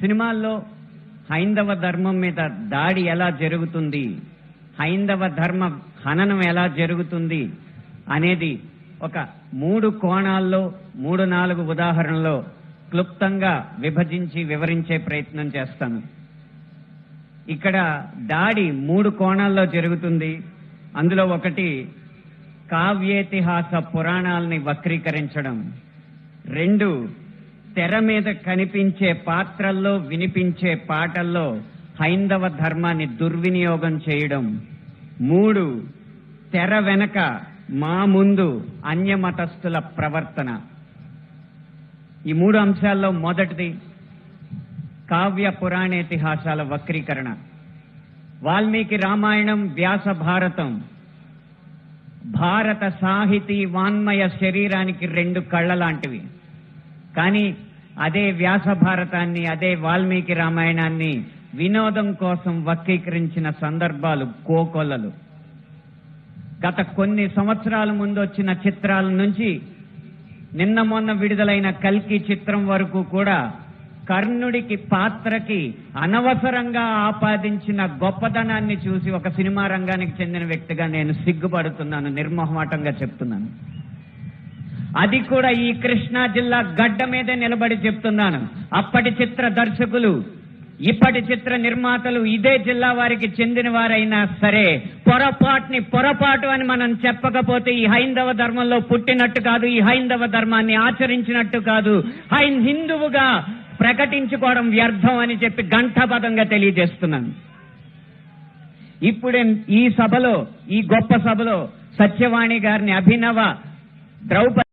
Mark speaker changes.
Speaker 1: సినిమాల్లో హైందవ ధర్మం మీద దాడి ఎలా జరుగుతుంది? హైందవ ధర్మ హననం ఎలా జరుగుతుంది? అనేది ఒక మూడు కోణాల్లో మూడు నాలుగు ఉదాహరణలో క్లుప్తంగా విభజించి వివరించే ప్రయత్నం చేస్తాను. ఇక్కడ దాడి మూడు కోణాల్లో జరుగుతుంది. అందులో ఒకటి కావ్యేతిహాస పురాణాలని వక్రీకరించడం. రెండు తెర మీద కనిపించే పాత్రల్లో వినిపించే పాటల్లో హైందవ ధర్మాన్ని దుర్వినియోగం చేయడం. మూడు తెర వెనక మా ముందు అన్యమతస్థుల ప్రవర్తన. ఈ మూడు అంశాల్లో మొదటిది కావ్య పురాణేతిహాసాల వక్రీకరణ. వాల్మీకి రామాయణం వ్యాస భారతం. భారత సాహితీ వాన్మయ శరీరానికి రెండు కళ్ళ లాంటివి కానీ అదే వ్యాస భారతాన్ని అదే వాల్మీకి రామాయణాన్ని వినోదం కోసం వక్రీకరించిన సందర్భాలు కోకొల్లలు గత కొన్ని సంవత్సరాల ముందు వచ్చిన చిత్రాల నుంచి నిన్న మొన్న విడుదలైన కల్కి చిత్రం వరకు కూడా కర్ణుడికి పాత్రకి అనవసరంగా ఆపాదించిన గొప్పతనాన్ని చూసి ఒక సినిమా రంగానికి చెందిన వ్యక్తిగా నేను సిగ్గుపడుతున్నాను నిర్మోహమాటంగా చెప్తున్నాను. అది కూడా ఈ కృష్ణా జిల్లా గడ్డ మీదే నిలబడి చెప్తున్నాను. అప్పటి చిత్ర దర్శకులు ఇప్పటి చిత్ర నిర్మాతలు ఇదే జిల్లా వారికి చెందిన వారైనా సరే పొరపాటుని పొరపాటు అని మనం చెప్పకపోతే ఈ హైందవ ధర్మంలో పుట్టినట్టు కాదు ఈ హైందవ ధర్మాన్ని ఆచరించినట్టు కాదు. హైన్ హిందువుగా ప్రకటించుకోవడం వ్యర్థం అని చెప్పి ఘంటాపదంగా తెలియజేస్తున్నాను. ఇప్పుడే ఈ సభలో ఈ గొప్ప సభలో సత్యవాణి గారిని అభినవ ద్రౌపది